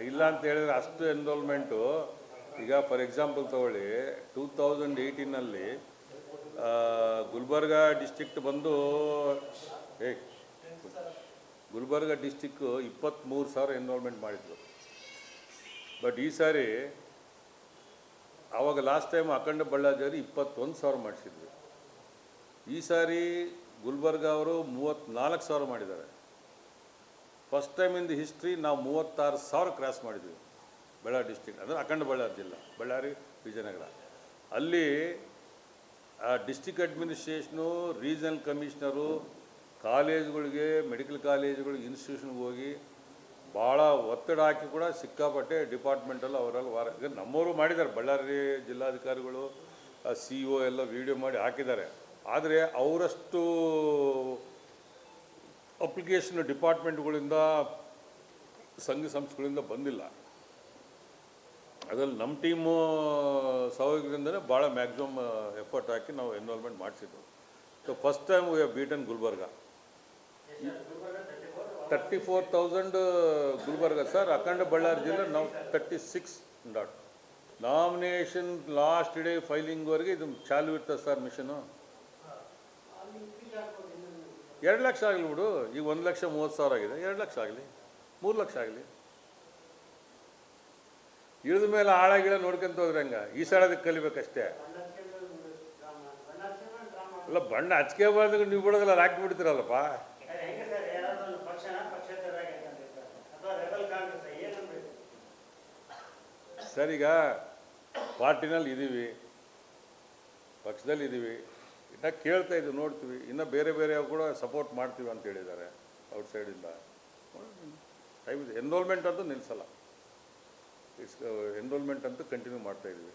ಇಲ್ಲ ಅಂತ ಹೇಳಿದ್ರೆ ಅಷ್ಟು ಎನ್ರೋಲ್ಮೆಂಟು ಈಗ ಫಾರ್ ಎಕ್ಸಾಂಪಲ್ ತಗೊಳ್ಳಿ ಟೂ ತೌಸಂಡ್ ಏಯ್ಟೀನಲ್ಲಿ ಗುಲ್ಬರ್ಗ ಡಿಸ್ಟಿಕ್ಟ್ ಬಂದು, ಏ, ಗುಲ್ಬರ್ಗ ಡಿಸ್ಟಿಕ್ಕು ಇಪ್ಪತ್ತ್ಮೂರು ಸಾವಿರ ಎನ್ರೋಲ್ಮೆಂಟ್ ಮಾಡಿದ್ರು. ಬಟ್ ಈ ಸಾರಿ ಆವಾಗ ಲಾಸ್ಟ್ ಟೈಮ್ ಅಖಂಡ ಬಳ್ಳಾರಿ ಇಪ್ಪತ್ತೊಂದು ಸಾವಿರ ಮಾಡಿಸಿದ್ವಿ. ಈ ಸಾರಿ ಗುಲ್ಬರ್ಗ ಅವರು ಮೂವತ್ತ್ನಾಲ್ಕು ಸಾವಿರ ಮಾಡಿದ್ದಾರೆ. First time in the history ನಾವು ಮೂವತ್ತಾರು ಸಾವಿರ ಕ್ರಾಸ್ ಮಾಡಿದ್ವಿ. ಬಳ್ಳಾರಿ ಡಿಸ್ಟಿಕ್ ಅಂದರೆ ಅಖಂಡ ಬಳ್ಳಾರಿ ಜಿಲ್ಲಾ. ಬಳ್ಳಾರಿ ವಿಜಯನಗರ. ಅಲ್ಲಿ ಡಿಸ್ಟಿಕ್ ಅಡ್ಮಿನಿಸ್ಟ್ರೇಷನು ರೀಜನಲ್ ಕಮಿಷನರು ಕಾಲೇಜುಗಳಿಗೆ ಮೆಡಿಕಲ್ ಕಾಲೇಜುಗಳಿಗೆ ಇನ್ಸ್ಟಿಟ್ಯೂಷನ್ಗೆ ಹೋಗಿ ಭಾಳ ಒತ್ತಡ ಹಾಕಿ ಕೂಡ ಸಿಕ್ಕಾಪಟ್ಟೆ ಡಿಪಾರ್ಟ್ಮೆಂಟಲ್ಲಿ ಅವರೆಲ್ಲ ವಾರ, ಈಗ ನಮ್ಮವರು ಮಾಡಿದ್ದಾರೆ. ಬಳ್ಳಾರಿ ಜಿಲ್ಲಾಧಿಕಾರಿಗಳು ಸಿ ಒ ಎಲ್ಲ ವಿಡಿಯೋ ಮಾಡಿ ಹಾಕಿದ್ದಾರೆ. ಆದರೆ ಅವರಷ್ಟು ಅಪ್ಲಿಕೇಶನ್ ಡಿಪಾರ್ಟ್ಮೆಂಟ್ಗಳಿಂದ ಸಂಘ ಸಂಸ್ಥೆಗಳಿಂದ ಬಂದಿಲ್ಲ. ಅದರಲ್ಲಿ ನಮ್ಮ ಟೀಮು ಸಹಯೋಗದಿಂದಲೇ ಭಾಳ ಮ್ಯಾಕ್ಸಿಮಮ್ ಎಫರ್ಟ್ ಹಾಕಿ ನಾವು ಎನ್ರೋಲ್ಮೆಂಟ್ ಮಾಡಿಸಿದ್ದು so first time we beaten Gulbarga. Thirty four thousand Gulbarga sir, ಅಖಂಡ ಬಳ್ಳಾರಿ ಜಿಲ್ಲೆ ನಾವು thirty six dot nomination last day ಫೈಲಿಂಗ್ವರೆಗೆ ಇದು ಚಾಲು ಇರ್ತದೆ ಸರ್ ಮಿಷನು ಎರಡು ಲಕ್ಷ ಆಗಲಿ ಬಿಡು. ಈಗ ಒಂದು ಲಕ್ಷ ಮೂವತ್ತು ಸಾವಿರ ಆಗಿದೆ. ಎರಡು ಲಕ್ಷ ಆಗಲಿ. ಮೂರು ಲಕ್ಷ ಆಗಲಿ. ಇಳಿದ ಮೇಲೆ ಹಾಳಾಗಿಳ ನೋಡ್ಕೊಂತ ಹೋದ್ರೆ ಹಂಗ? ಈ ಅದಕ್ಕೆ ಕಲಿಬೇಕಷ್ಟೇ. ಅಲ್ಲ, ಬಣ್ಣ ಹಚ್ಕೆ ಬಾರ್ದು ನೀವು ಬಿಡೋದಲ್ಲ ಹಾಕಿ ಬಿಡ್ತೀರಲ್ಲಪ್ಪ. ಸರಿಗ ಪಾರ್ಟಿನಲ್ಲಿ ಇದ್ದೀವಿ ಪಕ್ಷದಲ್ಲಿ ಇದ್ದೀವಿ ಇನ್ನು ಕೇಳ್ತಾ ಇದ್ದೀವಿ ನೋಡ್ತೀವಿ. ಇನ್ನು ಬೇರೆ ಬೇರೆ ಕೂಡ ಸಪೋರ್ಟ್ ಮಾಡ್ತೀವಿ ಅಂತ ಹೇಳಿದ್ದಾರೆ ಔಟ್ಸೈಡಿಂದ ಟೈಮ್ ಇದೆ. ಎನ್ರೋಲ್ಮೆಂಟ್ ಅಂತೂ ನಿಲ್ಲಿಸಲ್ಲ ಇಟ್ಸ್ ಎನ್ರೋಲ್ಮೆಂಟ್ ಅಂತೂ ಕಂಟಿನ್ಯೂ ಮಾಡ್ತಾ ಇದ್ದೀವಿ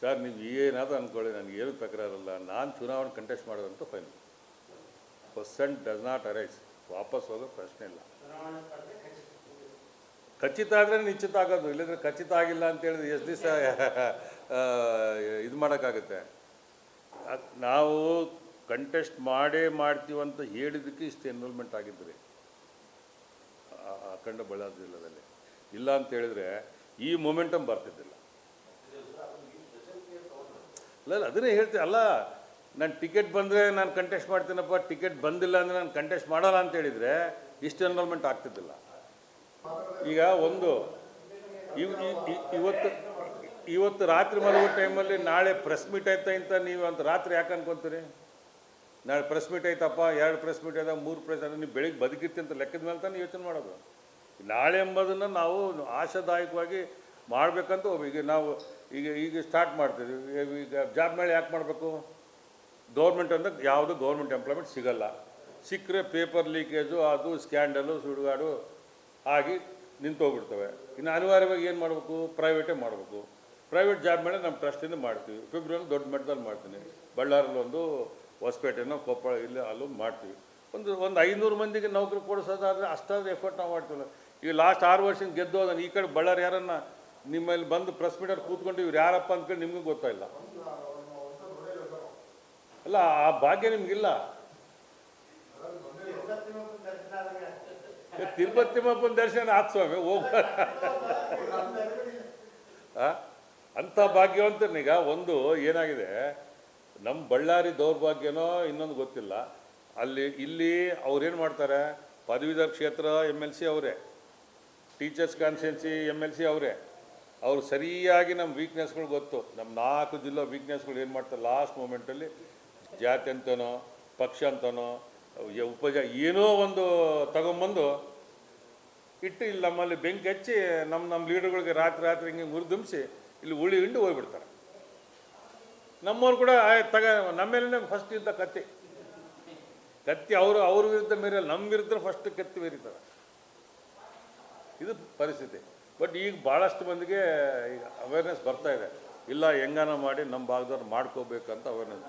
ಸರ್ ನೀವು ಏನಾದರೂ ಅಂದ್ಕೊಳ್ಳಿ ನನಗೆ ಏನು ತಕರಾರಲ್ಲ. ನಾನು ಚುನಾವಣೆ contest ಮಾಡೋದಂತೂ final percent does not arise ವಾಪಸ್ ಹೋಗೋ ಪ್ರಶ್ನೆ ಇಲ್ಲ. ಖಚಿತ ಆದರೆ ನಿಶ್ಚಿತ ಆಗೋದು. ಇಲ್ಲಂದ್ರೆ ಖಚಿತ ಆಗಿಲ್ಲ ಅಂತೇಳಿದ್ರೆ ಎಷ್ಟು ದಿವಸ ಇದು ಮಾಡೋಕ್ಕಾಗುತ್ತೆ? ನಾವು ಕಂಟೆಸ್ಟ್ ಮಾಡೇ ಮಾಡ್ತೀವಿ ಅಂತ ಹೇಳಿದ್ದಕ್ಕೆ ಇಷ್ಟು ಎನ್ರೋಲ್ಮೆಂಟ್ ಆಗಿದ್ದರೆ ಅಖಂಡ ಬಳ್ಳಾರಿ ಜಿಲ್ಲೆಯಲ್ಲಿ ಇಲ್ಲ ಅಂತ ಹೇಳಿದ್ರೆ ಈ ಮೊಮೆಂಟಮ್ ಬರ್ತಿದ್ದಿಲ್ಲ. ಇಲ್ಲ ಅದನ್ನೇ ಹೇಳ್ತೀನಿ. ಅಲ್ಲ, ನಾನು ಟಿಕೆಟ್ ಬಂದರೆ ನಾನು ಕಂಟೆಸ್ಟ್ ಮಾಡ್ತೀನಪ್ಪ ಟಿಕೆಟ್ ಬಂದಿಲ್ಲ ಅಂದರೆ ನಾನು ಕಂಟೆಸ್ಟ್ ಮಾಡೋಲ್ಲ ಅಂತ ಹೇಳಿದರೆ ಇಷ್ಟು ಎನ್ರೋಲ್ಮೆಂಟ್ ಆಗ್ತಿದ್ದಿಲ್ಲ. ಈಗ ಒಂದು ಇವತ್ತು ಇವತ್ತು ರಾತ್ರಿ ಮಲಗುವ ಟೈಮಲ್ಲಿ ನಾಳೆ ಪ್ರೆಸ್ ಮೀಟ್ ಆಯ್ತಾ ಅಂತ ನೀವು ಅಂತ ರಾತ್ರಿ ಯಾಕೆ ಅನ್ಕೊಂತೀರಿ? ನಾಳೆ ಪ್ರೆಸ್ ಮೀಟ್ ಆಯ್ತಪ್ಪ, ಎರಡು ಪ್ರೆಸ್ ಮೀಟ್ ಆಯ್ತಾ ಮೂರು ಪ್ರೆಸ್ ಅಂದ್ರೆ ನೀವು ಬೆಳಿಗ್ಗೆ ಬದುಕಿರ್ತಿ ಅಂತ ಲೆಕ್ಕದ ಮೇಲೆ ತಾನೇ ಯೋಚನೆ ಮಾಡೋದು. ನಾಳೆ ಎಂಬುದನ್ನು ನಾವು ಆಶಾದಾಯಕವಾಗಿ ಮಾಡಬೇಕಂತ ಈಗ ನಾವು ಈಗ ಈಗ ಸ್ಟಾರ್ಟ್ ಮಾಡ್ತೀವಿ. ಈಗ ಜಾಬ್ ಮೇಲೆ ಯಾಕೆ ಮಾಡಬೇಕು? ಗೌರ್ಮೆಂಟ್ ಅಂದ್ರೆ ಯಾವುದೂ ಗೌರ್ಮೆಂಟ್ ಎಂಪ್ಲಾಯ್ಮೆಂಟ್ ಸಿಗಲ್ಲ. ಸಿಕ್ಕರೆ ಪೇಪರ್ ಲೀಕೇಜು ಅದು ಸ್ಕ್ಯಾಂಡಲು ಸುಡುಗಾಡು ಆಗಿ ನಿಂತೋಗ್ಬಿಡ್ತವೆ ಇನ್ನು ಅನಿವಾರ್ಯವಾಗಿ ಏನು ಮಾಡಬೇಕು? ಪ್ರೈವೇಟೇ ಮಾಡಬೇಕು. ಪ್ರೈವೇಟ್ ಜಾಬ್ ಮೇಲೆ ನಮ್ಮ ಟ್ರಸ್ಟಿಂದ ಮಾಡ್ತೀವಿ. ಫೆಬ್ರವರಿ ದೊಡ್ಡ ಮಟ್ಟದಲ್ಲಿ ಮಾಡ್ತೀನಿ. ಬಳ್ಳಾರಲ್ಲೊಂದು ಹೊಸಪೇಟೆನೋ, ಕೊಪ್ಪಳ, ಇಲ್ಲಿ ಅಲ್ಲೂ ಮಾಡ್ತೀವಿ. ಒಂದು ಒಂದು ಐನೂರು ಮಂದಿಗೆ ನೌಕರಿ ಕೊಡಿಸೋದಾದರೆ ಅಷ್ಟಾದ್ರೂ ಎಫರ್ಟ್ ನಾವು ಮಾಡ್ತೀವಲ್ಲ. ಈಗ ಲಾಸ್ಟ್ ಆರು ವರ್ಷದಿಂದ ಗೆದ್ದು ಹೋದನು ಈ ಕಡೆ ಬಳ್ಳಾರಿ ಯಾರನ್ನ ನಿಮ್ಮಲ್ಲಿ ಬಂದು ಪ್ರೆಸ್ ಮೀಟರ್ ಕೂತ್ಕೊಂಡು ಇವ್ರು ಯಾರಪ್ಪ ಅಂದ್ಕೊಂಡು ನಿಮಗೂ ಗೊತ್ತಾಯಿಲ್ಲ. ಅಲ್ಲ, ಆ ಭಾಗ್ಯ ನಿಮಗಿಲ್ಲ ತಿರುಪತಿ ದರ್ಶನ ಆದಂಗೆ ಏ, ತಿರುಪತಿ ತಿಮ್ಮಪ್ಪನ ದರ್ಶನ ಆತ್ ಸ್ವಾಮಿ, ಹೋಗ. ಅಂಥ ಭಾಗ್ಯವಂತನೀಗ ಒಂದು ಏನಾಗಿದೆ? ನಮ್ಮ ಬಳ್ಳಾರಿ ದೌರ್ಭಾಗ್ಯನೋ ಇನ್ನೊಂದು ಗೊತ್ತಿಲ್ಲ. ಅಲ್ಲಿ, ಇಲ್ಲಿ ಅವ್ರೇನು ಮಾಡ್ತಾರೆ? ಪದವೀಧರ ಕ್ಷೇತ್ರ ಎಂ ಎಲ್ ಸಿ ಅವರೇ. Teachers constituency M L C ಅವರೇ. ಅವರು ಸರಿಯಾಗಿ ನಮ್ಮ ವೀಕ್ನೆಸ್ಗಳು ಗೊತ್ತು. ನಮ್ಮ ನಾಲ್ಕು ಜಿಲ್ಲಾ ವೀಕ್ನೆಸ್ಗಳು ಏನು ಮಾಡ್ತಾರೆ ಲಾಸ್ಟ್ ಮೂಮೆಂಟಲ್ಲಿ ಜಾತಿ ಅಂತನೋ, ಪಕ್ಷ ಅಂತನೋ, ಉಪಜಾ, ಏನೋ ಒಂದು ತಗೊಂಬಂದು ಇಟ್ಟು ಇಲ್ಲಿ ನಮ್ಮಲ್ಲಿ ಬೆಂಕಿ ಹಚ್ಚಿ ನಮ್ಮ ನಮ್ಮ ಲೀಡರ್ಗಳಿಗೆ ರಾತ್ರಿ ರಾತ್ರಿ ಹಿಂಗೆ ಮುರಿದುಂಬಿಸಿ ಇಲ್ಲಿ ಉಳಿ ಹಿಂಡು ಹೋಗ್ಬಿಡ್ತಾರೆ. ನಮ್ಮವ್ರು ಕೂಡ ತಗ ನಮ್ಮೇಲೆ ಫಸ್ಟ್ ಇದ್ದ ಕತ್ತಿ. ಕತ್ತಿ ಅವರು, ಅವ್ರ ವಿರುದ್ಧ ಮೇರೆ ನಮ್ಮ ವಿರುದ್ಧ ಫಸ್ಟ್ ಕತ್ತಿ ಮೇರಿತಾರೆ ಇದು ಪರಿಸ್ಥಿತಿ. ಬಟ್ ಈಗ ಭಾಳಷ್ಟು ಮಂದಿಗೆ ಈಗ ಅವೇರ್ನೆಸ್ ಬರ್ತಾ ಇದೆ. ಇಲ್ಲ, ಹೆಂಗಾನ ಮಾಡಿ ನಮ್ಮ ಭಾಗದವ್ರು ಮಾಡ್ಕೋಬೇಕಂತ ಅವೇರ್ನೆಸ್